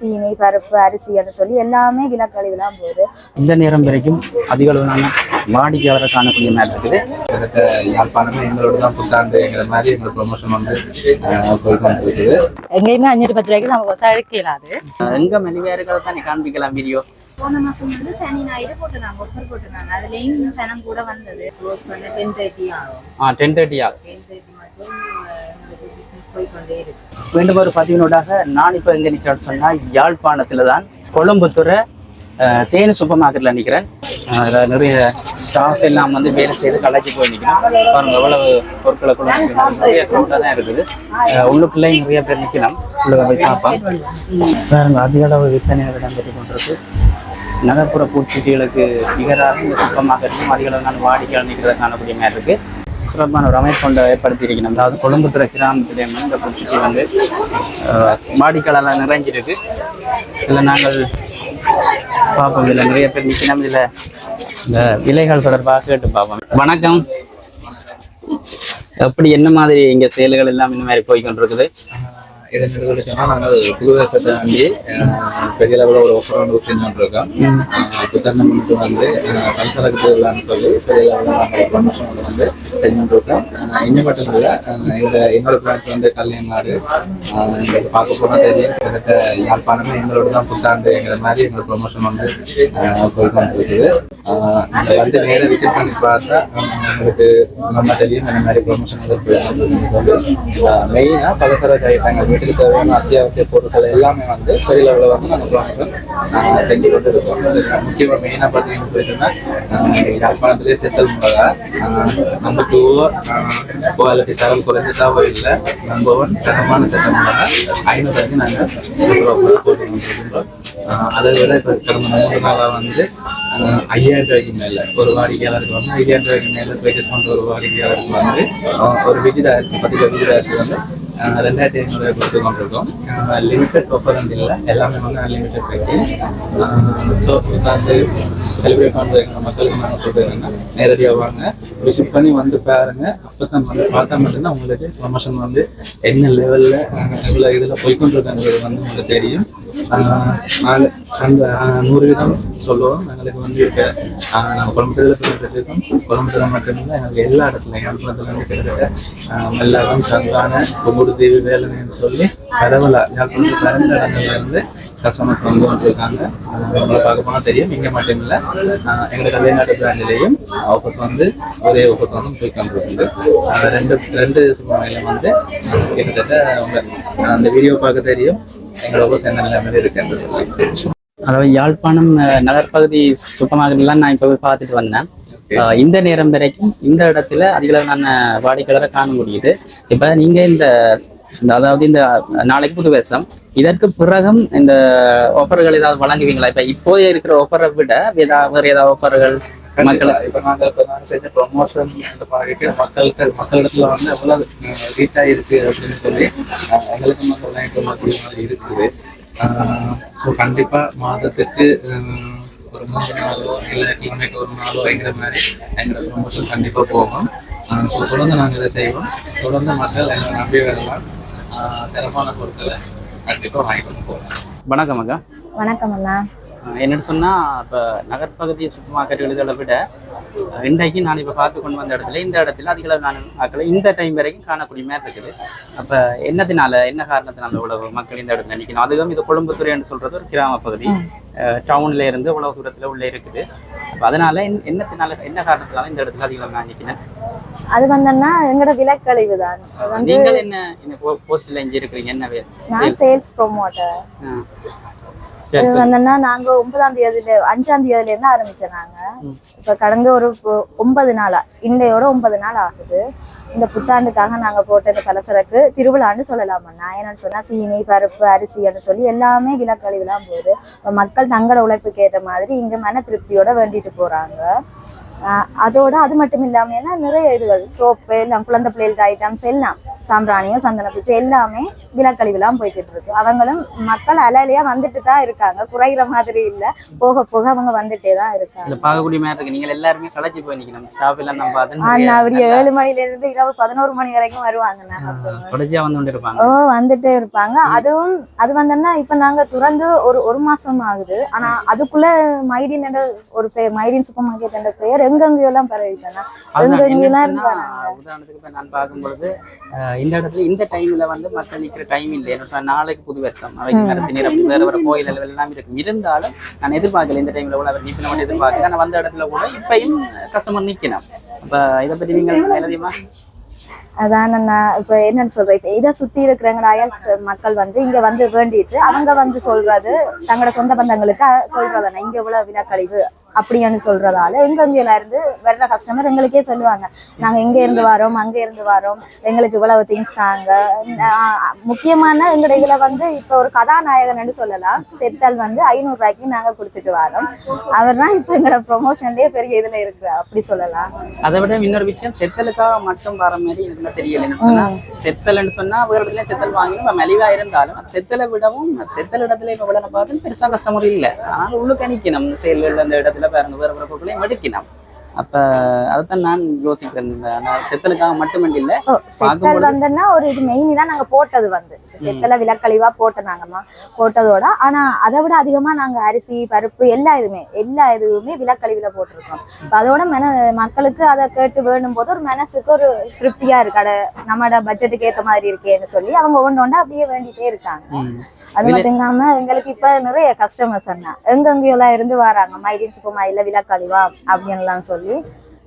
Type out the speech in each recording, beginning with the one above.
சீனி பருப்பு அரிசின்னு சொல்லி எல்லாமே விலக்கழிவுலாம் போகுது. இந்த நேரம் வரைக்கும் அதிக அளவிலான வாடிக்கையாளரை காணக்கூடிய மாதிரி இருக்குது. யாழ்ப்பாணமே எங்களோட தான் புத்தாண்டுங்கிற மாதிரி எங்களோட ப்ரொமோஷன் வந்து எங்கேயுமே அஞ்சூறு பத்து ரூபாய்க்கு நம்ம தடுக்க இயலாது எங்க இருக்கிறத தானே காண்பிக்கலாம் வீடியோ? போன மாசம் வந்து சனி ஞாயிறு போட்டுருந்தாங்க ஒஃபர் போட்டுருந்தாங்க. அதுலயும் சனம் கூட வந்தது. க்ளோஸ் பண்ண டென் தேர்ட்டி ஆகும் ஆ? டென் தேர்ட்டியா டென் தேர்ட்டி மட்டும் எங்களுக்கு பிசினஸ் போய்க்கொண்டே இருக்கு மீண்டும் ஒரு பதிவினூடாக நான் இப்போ எங்கே நிற்கிறேன்னு சொன்னால் யாழ்ப்பாணத்தில் தான் கொழும்புத்துறை தேனி சூப்பர் மார்க்கெட்டில் நிற்கிறேன் அதில் நிறைய ஸ்டாஃப் எல்லாம் வந்து வேலை செய்து கலைச்சி போய் நிற்கிறேன் பாருங்க எவ்வளவு பொருட்களை கொண்டு நிறைய கவுண்டாக தான் இருக்குது. உள்ளுக்குள்ளே உள்ளுக்குள்ளேயும் நிறைய பேர் நிற்கலாம். உள்ள போய் பார்ப்போம். பாருங்க அதிக அளவு விற்பனைகள் இடம்பெற்று கொண்டிருக்கு. நகர்ப்புற பூச்சிகளுக்கு நிகராக இந்த சூப்பர் மார்க்கெட்லையும் அதிக அளவிலான வாடிக்கையாளர் நிற்கிறத காணக்கூடிய மாதிரி இருக்குது சிறப்பான ஒரு அமைப்பு கொண்டு அதாவது கொழும்புத்துறை கிராமத்திலேயுமே இந்த பூச்சிக்கு வந்து அஹ், நிறைஞ்சிருக்கு. இதில் நாங்கள் பார்ப்போம். இதில் நிறைய பேர் நிற்கணும். இதில் இந்த விலைகள் தொடர்பாக கேட்டு பார்ப்போம். வணக்கம். எப்படி என்ன மாதிரி இங்கே செயல்கள் எல்லாம் இந்த மாதிரி போய்கொண்டிருக்குது? கொண்டிருக்குது இதன் சொல்லி சொன்னால் நாங்கள் புது வருஷத்தை தாண்டி பெரிய லெவலில் ஒரு ஒஃபர் வந்து செஞ்சுட்டு இருக்கோம் அஹ், புத்தாண்டு வந்து அஹ், கல்சரக்கு திருவிழான்னு சொல்லி பெரிய லெவலில் நாங்கள் ப்ரொமோஷன் வந்து செஞ்சுட்டு இருக்கோம் இன்னும் மட்டும் இல்லை இந்த என்னோட பிரான்ச் வந்து கல்யாணாடு எங்களுக்கு பார்க்க போனால் தெரியும் கிட்டத்தட்ட யாழ்ப்பாணமே எங்களோட தான் புத்தாண்டுங்கிற மாதிரி எங்களோட ப்ரொமோஷன் வந்து அஹ், போய் கொண்டிருக்குது இந்த வந்து நேர விசிட் பண்ணி பார்த்தா எங்களுக்கு நம்ம தெரியும் இந்த மாதிரி ப்ரொமோஷன் வந்து போய் கொண்டிருக்குது மெயினாக பலசரக்கு ஐட்டங்கள் வீட்டுக்கு தேவையான அத்தியாவசிய பொருட்கள் எல்லாமே வந்து பெரிய லெவலில் வந்து நாங்கள் செஞ்சு கொண்டு இருக்கோம் முக்கியமாக மெயினாக பார்த்தீங்கன்னு போயிட்டுன்னா யாழ்ப்பாணத்திலே செத்தல் முறை நம்ம டூ குவாலிட்டி தரம் குறைஞ்சதாவோ இல்லை நம்பர் ஒன் தரமான செத்தல் முறை ஐநூறுக்கு நாங்கள் போட்டு அதை விட இப்போ கடந்த மூன்று நாளாக வந்து ஐயாயிரம் ரூபாய்க்கு மேலே ஒரு வாடிக்கையாளருக்கு வந்து ஐயாயிரம் ரூபாய்க்கு மேலே பர்ச்சேஸ் பண்ணுற ஒரு வாடிக்கையாளருக்கு வந்து ஒரு விஜித அரிசி பத்து கிலோ வந்து ரெண்டாயிரத்தி ஐநூறு கொடுத்து கொண்டிருக்கோம். லிமிட்டட் ஆஃபர் இல்லை. எல்லாமே வந்து அன்லிமிட்டட் பேக்கேஜ் ஸோ வந்து செலிப்ரேட் பண்ணுற எங்கள் மக்களுக்கு நாங்கள் சொல்கிறது நேரடியாக வாங்க. விசிட் பண்ணி வந்து பாருங்க. அப்போ தான் வந்து பார்த்தா மட்டும்தான் உங்களுக்கு ப்ரொமோஷன் வந்து என்ன லெவலில் எவ்வளோ இதில் போய்கொண்டிருக்காங்கிறது வந்து உங்களுக்கு தெரியும். அந்த நூறு வீதம் சொல்லுவோம் எங்களுக்கு வந்து இருக்க நாங்கள் குழம்புல இருக்கோம் குழம்புல மட்டுமில்லை எங்களுக்கு எல்லா இடத்துலையும் யாழ்ப்பாணத்துல இருந்து கிட்டத்தட்ட எல்லாரும் சந்தான ஒவ்வொரு தேவி வேலைன்னு சொல்லி கடவுளை யாழ்ப்பாணத்தில் பரந்த இடங்கள்லேருந்து கஸ்டமர்ஸ் வந்து வந்துருக்காங்க உங்களை பார்க்க போனால் தெரியும் இங்கே மட்டும் இல்லை எங்களுக்கு வெளிநாட்டு பிராண்டிலையும் ஆஃபர்ஸ் வந்து ஒரே ஆஃபர்ஸ் வந்து போய் கொண்டிருக்குது ரெண்டு ரெண்டு சூழ்நிலையில வந்து கிட்டத்தட்ட அவங்க அந்த வீடியோ பார்க்க தெரியும் எங்களோட என்ன நிலைமையில இருக்குன்னு சொல்லி அதாவது யாழ்ப்பாணம் சூப்பர் மார்க்கெட்லாம் நான் இப்போ போய் பார்த்துட்டு வந்தேன். இந்த நேரம் வரைக்கும் இந்த இடத்துல அதிக நான் வாடிக்கையாளரை காண முடியுது. இப்போ நீங்க இந்த இந்த அதாவது இந்த நாளைக்கு புது வருஷம் இதற்கு பிறகும் இந்த ஆஃபர்கள் ஏதாவது வழங்குவீங்களா? இப்ப இப்போதே இருக்கிற ஆஃபரை விட ஏதாவது வேற ஏதாவது ஆஃபர்கள் மக்கள் இப்ப நாங்க இப்ப நாங்க செஞ்ச ப்ரொமோஷன் பாக்கிட்டு மக்களுக்கு மக்களிடத்துல வந்து எவ்வளவு ரீச் ஆயிருக்கு அப்படின்னு சொல்லி எங்களுக்கு மக்கள் வாங்கிட்டு வரக்கூடிய மாதிரி இருக்குது. ஸோ கண்டிப்பா மாதத்துக்கு ஒரு மூணு நாளோ இல்லை கிழமைக்கு ஒரு நாளோ வைக்கிற மாதிரி எங்களோட ப்ரொமோஷன் கண்டிப்பா போகும். ஸோ தொடர்ந்து நாங்கள் இதை செய்வோம். தொடர்ந்து மக்கள் எங்களை நம்பி வரலாம். அஹ், தரமான பொருட்களை கண்டிப்பா வாங்கிட்டு போகலாம். வணக்கம் அக்கா. வணக்கம் அண்ணா. என்னன்னு சொன்னா இப்ப நகர்ப்பகுதி சூப்பர் மார்க்கெட் எழுதலை விட இன்றைக்கு நான் இப்ப பார்த்து கொண்டு வந்த இடத்துல இந்த இடத்துல அதிக அளவு நான் ஆக்களை இந்த டைம் வரைக்கும் காணக்கூடிய மாதிரி இருக்குது. அப்ப என்னத்தினால என்ன காரணத்தினால இவ்வளவு மக்கள் இந்த இடத்துல நிக்கணும்? அதுவும் இது கொழும்புத்துறைன்னு சொல்றது ஒரு கிராம பகுதி டவுன்ல இருந்து இவ்வளவு தூரத்துல உள்ள இருக்குது. அப்ப அதனால என்ன- என்னத்தினால என்ன காரணத்தினால இந்த இடத்துல அதிக அளவு நான் நிக்கிறேன் அது வந்தோன்னா எங்களோட விலக்கழிவு தான் நீங்கள் என்ன போஸ்ட்ல இங்க இருக்கிறீங்க என்ன நான் சேல்ஸ் ப்ரொமோட்டர் இது சரி. வந்தோன்னா நாங்க ஒன்பதாம் தேதியில அஞ்சாம் தேதியில இருந்து ஆரம்பிச்சோம் நாங்க. இப்ப கடந்த ஒரு ஒன்பது நாளா இன்றையோட ஒன்பது நாள் ஆகுது. இந்த புத்தாண்டுக்காக நாங்க போட்ட இந்த பலசரக்கு திருவிழான்னு சொல்லலாமண்ணா என்னன்னு சொன்னா சீனி பருப்பு அரிசின்னு சொல்லி எல்லாமே விலக்கழிவுலாம் போகுது. இப்ப மக்கள் தங்களோட உழைப்புக்கு ஏற்ற மாதிரி இங்க மன திருப்தியோட வேண்டிட்டு போறாங்க. அதோட அது மட்டும் இல்லாம ஏன்னா நிறைய இதுகள் சோப்பு எல்லாம் குழந்தை பிள்ளைகள் ஐட்டம்ஸ் எல்லாம் சாம்பிராணியும் சந்தன பூச்சி எல்லாமே விலக்கழிவுலாம் போய்கிட்டு இருக்கு அவங்களும் மக்கள் அலையிலையா வந்துட்டு தான் இருக்காங்க. குறைகிற மாதிரி இல்ல. போக போக அவங்க வந்துட்டே தான் இருக்காங்க. இல்ல பார்க்கக்கூடிய மாதிரி இருக்கு நீங்கள் எல்லாருமே களைச்சி போய் நிக்கணும். ஸ்டாஃப் எல்லாம் நம்ம ஏழு மணில இருந்து இரவு பதினோரு மணி வரைக்கும் வருவாங்க வந்து இருப்பாங்க ஓ வந்துட்டே இருப்பாங்க. அதுவும் அது வந்தோன்னா இப்ப நாங்க துறந்து ஒரு ஒரு மாசம் ஆகுது. ஆனா அதுக்குள்ள மைடின் என்ற ஒரு மைடின் சூப்பர் மார்க்கெட் என்ற பெயர் எங்கெங்கெல்லாம் என்னன்னு சொன்னா, இருந்தாங்க உதாரணத்துக்கு இப்ப நான் பார்க்கும்பொழுது அஹ், இந்த இடத்துல இந்த டைம்ல வந்து மக்கள் நிக்கிற டைம் இல்லை. என்ன சொன்னா, நாளைக்கு புது வருஷம். நாளைக்கு வேற வேற கோயில் அளவு எல்லாம் இருக்கும். இருந்தாலும் நான் எதிர்பார்க்கல இந்த டைம்ல கூட அவர் மட்டும் எதிர்பார்க்கல. நான் வந்த இடத்துல கூட இப்பயும் கஸ்டமர் நிக்கணும். அப்ப இதை பத்தி நீங்கள் எழுதியமா அதான் நான் இப்ப என்னன்னு சொல்றேன். இப்ப இதை சுத்தி இருக்கிறவங்க அயல் மக்கள் வந்து இங்க வந்து வேண்டிட்டு அவங்க வந்து சொல்றது தங்களோட சொந்த பந்தங்களுக்கு அஹ், சொல்றதானே? இங்க இவ்வளவு விலக்கழிவு அப்படின்னு சொல்றதால எங்க எங்கெல்லாம் இருந்து வர்ற கஸ்டமர் எங்களுக்கே சொல்லுவாங்க. நாங்க எங்க இருந்து வரோம் அங்க இருந்து வரோம். எங்களுக்கு இவ்வளவு திங்ஸ் தாங்க. முக்கியமான எங்க இதுல வந்து இப்ப ஒரு கதாநாயகன் சொல்லலாம். செத்தல் வந்து ஐநூறு ரூபாய்க்கு நாங்க கொடுத்துட்டு வரோம். அவர் தான் இப்ப எங்களோட ப்ரொமோஷன்லயே பெரிய இதுல இருக்கு அப்படி சொல்லலாம். அதை விட இன்னொரு விஷயம் செத்தலுக்காக மட்டும் வர மாதிரி எனக்கு தெரியல. செத்தல்னு சொன்னா வேற இடத்துல செத்தல் வாங்கி நம்ம மலிவா இருந்தாலும் செத்தலை விடவும் செத்தல் இடத்துல இப்ப விட பார்த்து பெருசா கஸ்டமர் இல்ல. ஆனால் உள்ளுக்கு நிக்கணும் செயல்கள் அந்த இடத்துல. பாருங்க வேற வேற பொருட்களையும் எடுக்கணும் அப்ப அதைத்தான் நான் யோசிக்கிறேன். செத்தலுக்காக மட்டுமன்றி இல்ல செத்தல் வந்துன்னா ஒரு இது மெயினி தான் நாங்க போட்டது வந்து. செத்தல விலக்கழிவா போட்டனாங்கம்மா போட்டதோட. ஆனா அதை விட அதிகமா நாங்க அரிசி பருப்பு எல்லா இதுவுமே எல்லா இதுவுமே விலக்கழிவுல போட்டிருக்கோம். அதோட மன மக்களுக்கு அதை கேட்டு வேணும் போது ஒரு மனசுக்கு ஒரு திருப்தியா இருக்கு. அட நம்மளோட பட்ஜெட்டுக்கு ஏத்த மாதிரி இருக்கேன்னு சொல்லி அவங்க ஒன்று ஒன்றா அப்படியே வேண்டிட்டே இருக்காங்க. அது மட்டும் இல்லாம எங்களுக்கு இப்ப நிறைய கஸ்டமர்ஸ் என்ன எங்கெங்கெல்லாம் இருந்து வராங்க? மைடின் சுப்பமா இல்ல விலக்கழிவா அப்படின்லாம் சொல்லி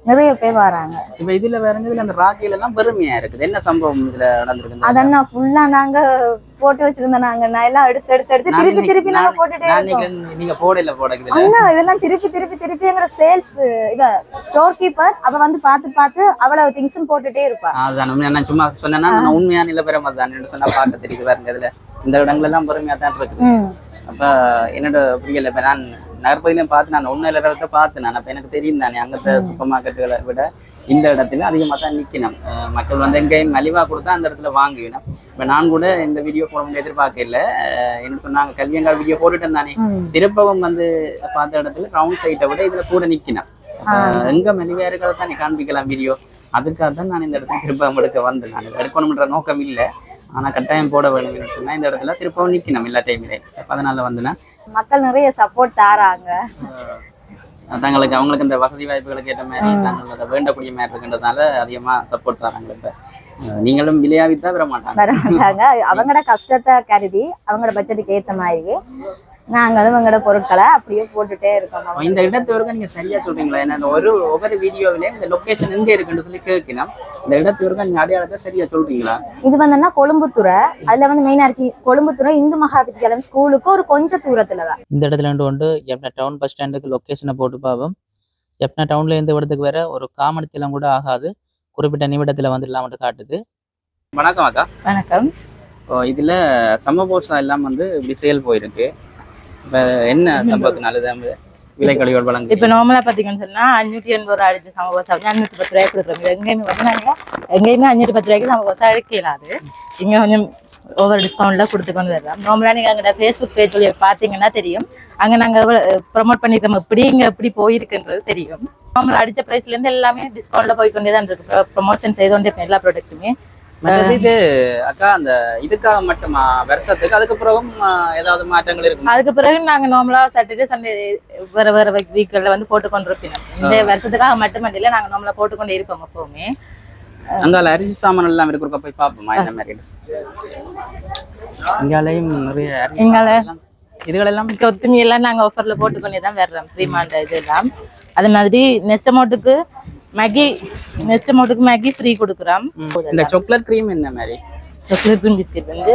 நிறைய பேர் வராங்க. இப்ப இதுல வேறங்க இதுல அந்த ராக்கில எல்லாம் பெருமையா இருக்குது. என்ன சம்பவம் இதுல நடந்திருக்கு அதெல்லாம் ஃபுல்லா நாங்க போட்டு வச்சிருந்தோம் நாங்க நான் எல்லாம் எடுத்து எடுத்து எடுத்து திருப்பி திருப்பி நாங்க போட்டுட்டே இருக்கோம். நீங்க போடல போட இதுல அண்ணா இதெல்லாம் திருப்பி திருப்பி திருப்பி எங்களோட சேல்ஸ் இவ ஸ்டோர் கீப்பர் அவ வந்து பார்த்து பார்த்து அவ்வளவு திங்ஸும் போட்டுட்டே இருப்பா. அதான். நான் சும்மா சொன்னேன்னா நான் உண்மையான நிலப்பரம் தான் சொன்னா பார்க்க தெரியுது பாருங்க இதுல. இந்த இடங்கள் எல்லாம் பெருமையா தான் இருக்குது. ம். அப்ப என்னோட புரியல. இப்ப நான் நகர்பகுதியிலும் பார்த்து நான் ஒன்னும் இடத்த பார்த்து நான். அப்ப எனக்கு தெரியும் தானே அங்கத்த சூப்பர் மார்க்கெட்டுகளை விட இந்த இடத்துல அதிகமா தான் நிக்கணும். அஹ் மக்கள் வந்து எங்கேயும் மலிவா கொடுத்தா அந்த இடத்துல வாங்கிக்கணும் இப்ப நான் கூட இந்த வீடியோ போட எதிர்பார்க்கல. என்ன சொன்னாங்க கல்வியங்கால் வீடியோ போட்டுட்டேன் தானே. திருப்பவும் வந்து பார்த்த இடத்துல ரவுண்ட் சைட்டை விட இதுல கூட நிக்கணும். அப்ப எங்க மலிவா இருக்கிறத தானே காண்பிக்கலாம் வீடியோ அதுக்காக தான் நான் இந்த இடத்துல திருப்பம் எடுக்க வந்தேன். நான் எடுக்கணும்ன்ற நோக்கம் இல்லை. ஆனா கட்டாயம் போட வேணும்னு சொன்னா இந்த இடத்துல திருப்பவும் நிக்கணும் எல்லா டைம்லயே அதனால வந்தேன் மக்கள் நிறைய சப்போர்ட் தாராங்க. தங்களுக்கு அவங்களுக்கு இந்த வசதி வாய்ப்புகளுக்கு ஏற்ற மாதிரி நாங்கள் அதை வேண்டக்கூடிய மாதிரி இருக்குன்றதுனால அதிகமா சப்போர்ட் தராங்க இப்ப. நீங்களும் விளையாவித்தான் வர மாட்டாங்க. வர மாட்டாங்க. அவங்களோட கஷ்டத்தை கருதி அவங்களோட பட்ஜெட்டுக்கு ஏத்த மாதிரி நாங்களும் எங்களோட பொருட்களை அப்படியே போட்டுட்டே இருக்கோம் இந்த இடத்து வரைக்கும் நீங்க சரியா சொல்றீங்களா? ஏன்னா இந்த ஒரு ஒவ்வொரு வீடியோவிலையும் இந்த லொகேஷன் எங்க இருக்குன்னு சொல்லி கேட்கணும். இந்த இடத்து வரைக்கும் நீங்க அடையாளத்தை சரியா சொல்றீங்களா? இது வந்துன்னா கொழும்புத்துறை. அதுல வந்து மெயினா இருக்கு. கொழும்புத்துறை இந்து மகாவித்யாலயம் ஸ்கூலுக்கு ஒரு கொஞ்சம் தூரத்துல தான். இந்த இடத்துல இருந்து கொண்டு எப்னா டவுன் பஸ் ஸ்டாண்டுக்கு லொக்கேஷனை போட்டு பார்ப்போம். எப்னா டவுன்ல இருந்து இடத்துக்கு வேற ஒரு காமணத்திலம் கூட ஆகாது. குறிப்பிட்ட நிமிடத்துல வந்து இல்லாமட்டு காட்டுது. வணக்கம் அக்கா. வணக்கம். இதுல சமபோசா எல்லாம் வந்து இப்படி செயல் போயிருக்கு. என்ன சம்பவத்தினால இது விலை கழிவுகள் இப்ப நார்மலா பாத்தீங்கன்னு சொன்னா அஞ்சூத்தி எண்பது ரூபா அடிச்சு சமபோசா அஞ்சூத்தி பத்து ரூபாய்க்கு கொடுக்குறோம். இது எங்கேயுமே வந்து எங்கேயுமே அஞ்சூத்தி பத்து ரூபாய்க்கு சமபோசா எடுக்க இயலாது. இங்க கொஞ்சம் ஓவர் டிஸ்கவுண்ட்ல கொடுத்து கொண்டு வரலாம். நார்மலா நீங்க அங்க ஃபேஸ்புக் பேஜ் பாத்தீங்கன்னா தெரியும். அங்க நாங்க ப்ரொமோட் பண்ணிருக்கோம் எப்படி இங்க எப்படி போயிருக்குன்றது தெரியும். நார்மல் அடிச்ச பிரைஸ்ல இருந்து எல்லாமே டிஸ்கவுண்ட்ல போய் கொண்டே தான் இருக்கு. ப்ரொமோஷன் செய்து கொண்டே எல்லா ப்ராடக்ட்டுமே மற்றது இது அக்கா அந்த இதுக்காக மட்டுமா? வருஷத்துக்கு அதுக்கு பிறகும் ஏதாவது மாற்றங்கள் இருக்கு அதுக்கு பிறகு நாங்க நார்மலா சாட்டர்டே சண்டே வேற வேற வீக்கெண்ட்ல வந்து போட்டு கொண்டிருப்போம் இந்த வருஷத்துக்காக மட்டுமல்ல இல்ல நாங்க நார்மலா போட்டு கொண்டே இருப்போம் எப்பவுமே. அங்கால அரிசி சாமான் எல்லாம் இருக்கிற போய் பார்ப்போமா? என்ன மாதிரி இங்காலையும் நிறைய இங்கால- சாமான் எல்லாம். இதுகள் எல்லாம் கொத்துமி எல்லாம் நாங்க ஆஃபர்ல போட்டு கொண்டே தான் வர்றோம். ஃப்ரீமாண்ட இதெல்லாம் அது மாதிரி நெக்ஸ்ட் அமௌண்ட்டுக்கு மேகி நெக்ஸ்ட் அமௌண்ட்டுக்கு மேகி ஃப்ரீ கொடுக்குறோம். இந்த சாக்லேட் க்ரீம் என்ன மாதிரி? சாக்லேட் க்ரீம் பிஸ்கெட் வந்து.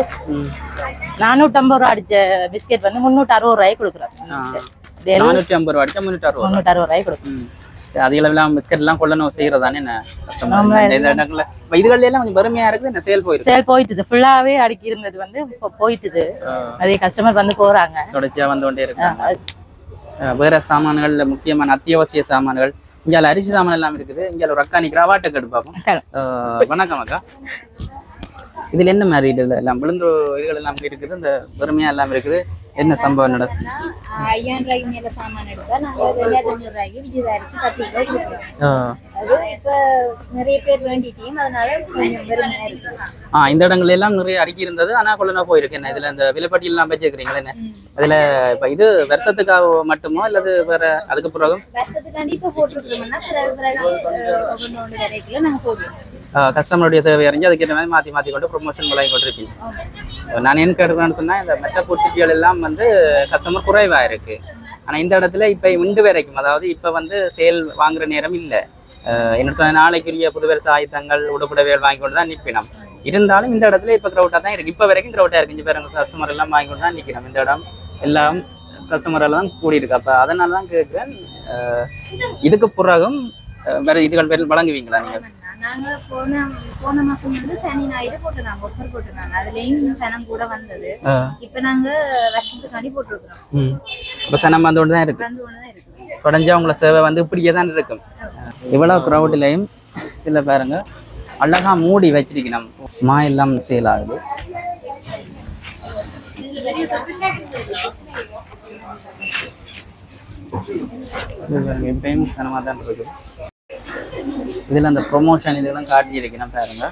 நானூற்றம்பது ரூபா அடிச்ச பிஸ்கெட் வந்து முந்நூற்றி அறுபது ரூபாய்க்கு கொடுக்குறோம். நானூற்றி ஐம்பது ரூபா அடிச்சா முன்னூற்றி அறுபது முந்நூற்றி அறுபது ரூபாய்க்கு கொடுக்குறோம். சரி அதிக அளவில் பிஸ்கட் எல்லாம் கொள்ளணும் செய்யறதானே என்ன கஷ்டமா. இந்த இடங்கள்ல இதுகள்ல எல்லாம் கொஞ்சம் வறுமையா இருக்குது என்ன சேல் போயிருக்கு. சேல் போயிட்டுது. ஃபுல்லாவே அடுக்கி இருந்தது வந்து இப்போ போயிட்டுது. நிறைய கஸ்டமர் வந்து போறாங்க. தொடர்ச்சியா வந்து கொண்டே இருக்காங்க. வேற சாமான்கள்ல முக்கியமான அத்தியாவசிய சாமான்கள் இங்கே அரிசி சாமான் எல்லாம் இருக்குது. இங்கே ஒரு அக்கா நிற்கிறா வாட்டை எடுத்து பார்ப்போம் வணக்கம் அக்கா. இதில் என்ன மாதிரி இது எல்லாம் விழுந்து இதுகள் எல்லாம் இருக்குது? இந்த பெருமையாக எல்லாம் இருக்குது. என்ன சம்பவம் நடக்குது ஐயாயிரம் ரூபாய்க்கு மேல சாமான் எடுத்தா நாங்க ரெண்டாயிரத்தி அஞ்சூறு ரூபாய்க்கு விஜய் அரிசி பத்து கிலோ அது இப்ப நிறைய பேர் வேண்டிட்டீங்க அதனால கொஞ்சம் வெறுமையா இருக்கு ஆ இந்த இடங்கள் எல்லாம் நிறைய அடுக்கி இருந்தது. ஆனால் கொள்ளனா போயிருக்கு. என்ன இதில் இந்த விலைப்பட்டியெல்லாம் வச்சுக்கிறீங்களா என்ன? இதில் இப்போ இது வருஷத்துக்காக மட்டுமோ அல்லது வேற அதுக்கு பிறகு? வருஷத்துக்காண்டி இப்ப போட்டுருக்கோம்னா பிறகு பிறகு ஒவ்வொன்று போடுவோம். கஸ்டமருடைய தேவை அறிஞ்சு அதுக்கேற்ற மாதிரி மாற்றி மாற்றி கொண்டு ப்ரொமோஷன் வழங்கி கொண்டிருப்பீங்க நான் என்ன கேட்டுக்கணும்னு சொன்னால் இந்த மெட்ட பூச்சிட்டிகள் எல்லாம் வந்து கஸ்டமர் குறைவாக இருக்கு. ஆனால் இந்த இடத்துல இப்போ இண்டு வரைக்கும். அதாவது இப்போ வந்து சேல் வாங்குற நேரம் இல்லை. என்னோட நாளைக்குரிய புதுவரசு ஆயுதங்கள் உடுப்புடவைகள் வாங்கி கொண்டு தான் நிற்பினோம். இருந்தாலும் இந்த இடத்துல இப்போ க்ரௌட்டாக தான் இருக்கு. இப்போ வரைக்கும் க்ரௌட்டாக இருக்கு. இங்கே பேர் கஸ்டமர் எல்லாம் வாங்கி கொண்டு தான் நிற்கிறோம். இந்த இடம் எல்லாம் கஸ்டமர் எல்லாம் கூடியிருக்கு. அப்போ அதனால தான் கேட்குறேன் இதுக்கு பிறகும் வேற இதுகள் வழங்குவீங்களா நீங்கள் நாங்க போன போன மாசம் வந்து சனி ஞாயிறு போட்டுருந்தாங்க. ஒஃபர் போட்டுருந்தாங்க. அதுலயும் சனம் கூட வந்தது. இப்ப நாங்க வருஷத்துக்காண்டி போட்டிருக்கிறோம். இப்போ சனம் வந்து ஒன்று தான் இருக்கு. வந்து தொடர்ந்து அவங்கள சேவை வந்து இப்படியே தான் இருக்கும். இவ்வளோ க்ரௌட்லேயும் இதில் பாருங்க அழகா மூடி வச்சிருக்கணும். மா எல்லாம் சேல் ஆகுது. பாருங்க, எப்பயும் சனமாக தான் இருக்கு. இதில் அந்த ப்ரொமோஷன் இதெல்லாம் காட்டியிருக்கணும் பாருங்க.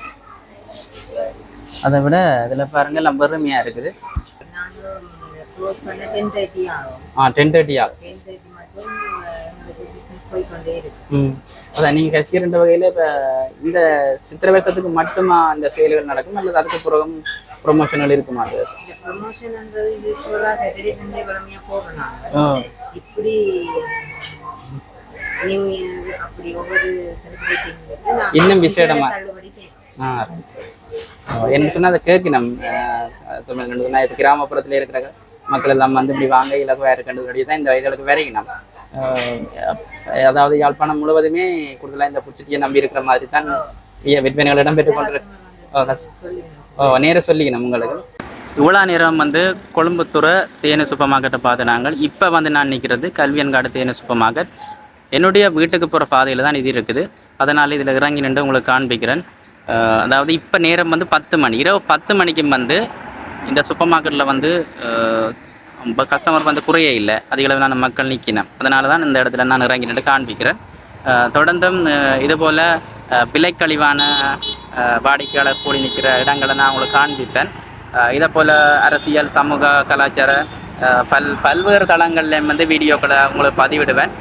அதை விட இதில் பாருங்க எல்லாம் பெருமையாக இருக்குது. ஆ டென் தேர்ட்டி ஆகும் அதான் நீங்கள் கசிக்கிற வகையில் இப்போ இந்த சித்திரை வருஷத்துக்கு மட்டுமா இந்த செயல்கள் நடக்கும்? அல்லது அதுக்கு பிறகும் ப்ரொமோஷன்கள் இருக்குமா அது? இப்படி இன்னும் விசேடமா. எனக்கு சொன்னால் அதை கேட்கணும் கிராமப்புறத்தில் இருக்கிற மக்கள் எல்லாம் வந்து இப்படி வாங்க இலக்கு வேறு தான் இந்த இதற்கு வரைக்கணும் அதாவது யாழ்ப்பாணம் முழுவதுமே கூடுதலாக இந்த பூச்சிட்டியை நம்பி இருக்கிற மாதிரி தான் இய விற்பனைகள் இடம்பெற்றுக் கொண்டிருக்கு நேர சொல்லிக்கணும் உங்களுக்கு. இவ்வளோ நேரம் வந்து கொழும்புத்துறை சேனு சூப்பர் மார்க்கெட்டை பார்த்து நாங்கள் இப்போ வந்து நான் நிற்கிறது கல்வியன்காடு தேனு சூப்பர் மார்க்கெட் என்னுடைய வீட்டுக்கு போகிற பாதையில் தான் இது இருக்குது. அதனால் இதில் இறங்கி நின்று உங்களுக்கு காண்பிக்கிறேன். அதாவது இப்போ நேரம் வந்து பத்து மணி. இரவு பத்து மணிக்கு வந்து இந்த சூப்பர் மார்க்கெட்டில் வந்து கஸ்டமர் வந்து குறையே இல்லை. அதிக அளவிலான மக்கள் நிற்கினேன் அதனால தான் இந்த இடத்துல நான் இறங்கி நின்று காண்பிக்கிறேன். தொடர்ந்தும் இதுபோல் விலைக்கழிவான வாடிக்கையாளர் கூடி நிற்கிற இடங்களை நான் உங்களுக்கு காண்பிப்பேன். அஹ், இதே போல் அரசியல் சமூக கலாச்சார பல் பல்வேறு தளங்கள்லேயும் வந்து வீடியோக்களை உங்களுக்கு பதிவிடுவேன்.